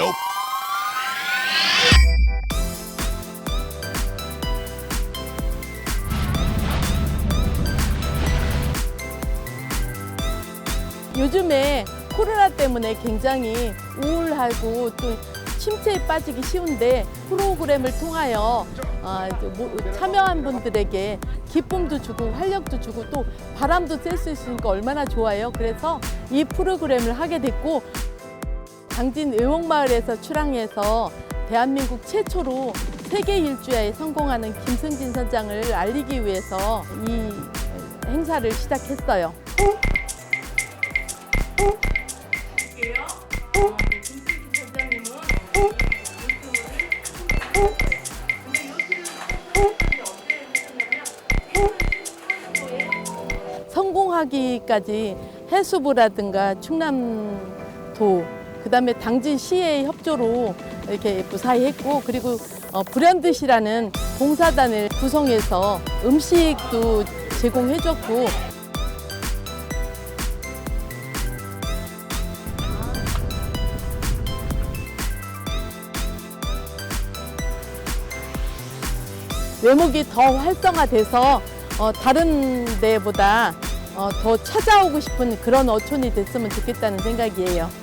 Nope. 요즘에 코로나 때문에 굉장히 우울하고 또 침체에 빠지기 쉬운데 프로그램을 통하여 어, 참여한 분들에게 기쁨도 주고 활력도 주고 또 바람도 쐴 수 있으니까 얼마나 좋아요. 그래서 이 프로그램을 하게 됐고 당진 의옥마을에서 출항해서 대한민국 최초로 세계 일주야에 성공하는 김승진 선장을 알리기 위해서 이 행사를 시작했어요. 성공하기까지 해수부라든가 충남도 그다음에 당진 시의 협조로 이렇게 무사히 했고 그리고 어, 불현듯이라는 봉사단을 구성해서 음식도 제공해줬고 외목이 더 활성화돼서 어, 다른 데보다 어, 더 찾아오고 싶은 그런 어촌이 됐으면 좋겠다는 생각이에요.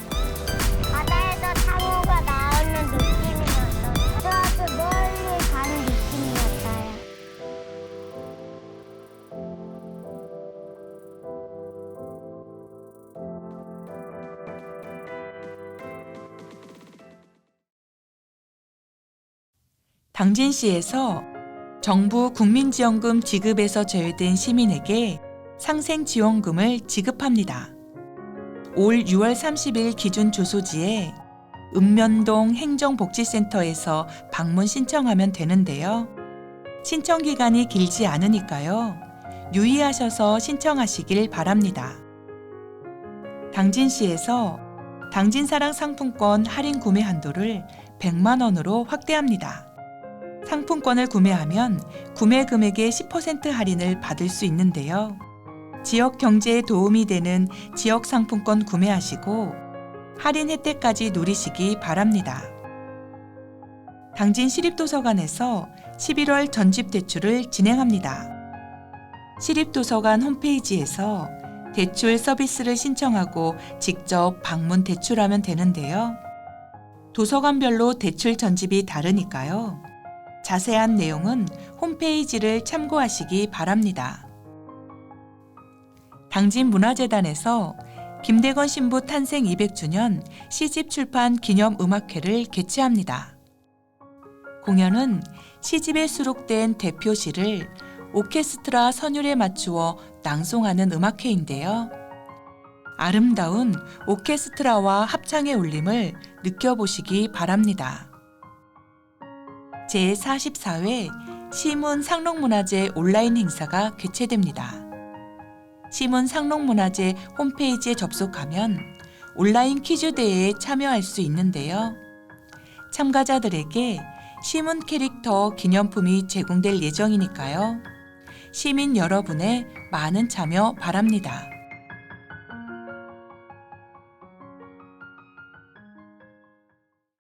당진시에서 정부 국민지원금 지급에서 제외된 시민에게 상생지원금을 지급합니다. 올 6월 30일 기준 주소지에 읍면동 행정복지센터에서 방문 신청하면 되는데요. 신청 기간이 길지 않으니까요. 유의하셔서 신청하시길 바랍니다. 당진시에서 당진사랑 상품권 할인 구매 한도를 100만 원으로 확대합니다. 상품권을 구매하면 구매 금액의 10% 할인을 받을 수 있는데요. 지역 경제에 도움이 되는 지역 상품권 구매하시고 할인 혜택까지 누리시기 바랍니다. 당진 시립도서관에서 11월 전집 대출을 진행합니다. 시립도서관 홈페이지에서 대출 서비스를 신청하고 직접 방문 대출하면 되는데요. 도서관별로 대출 전집이 다르니까요. 자세한 내용은 홈페이지를 참고하시기 바랍니다. 당진문화재단에서 김대건 신부 탄생 200주년 시집 출판 기념 음악회를 개최합니다. 공연은 시집에 수록된 대표 시를 오케스트라 선율에 맞추어 낭송하는 음악회인데요. 아름다운 오케스트라와 합창의 울림을 느껴보시기 바랍니다. 제44회 시문 상록문화제 온라인 행사가 개최됩니다. 시문 상록문화제 홈페이지에 접속하면 온라인 퀴즈 대회에 참여할 수 있는데요. 참가자들에게 시문 캐릭터 기념품이 제공될 예정이니까요. 시민 여러분의 많은 참여 바랍니다.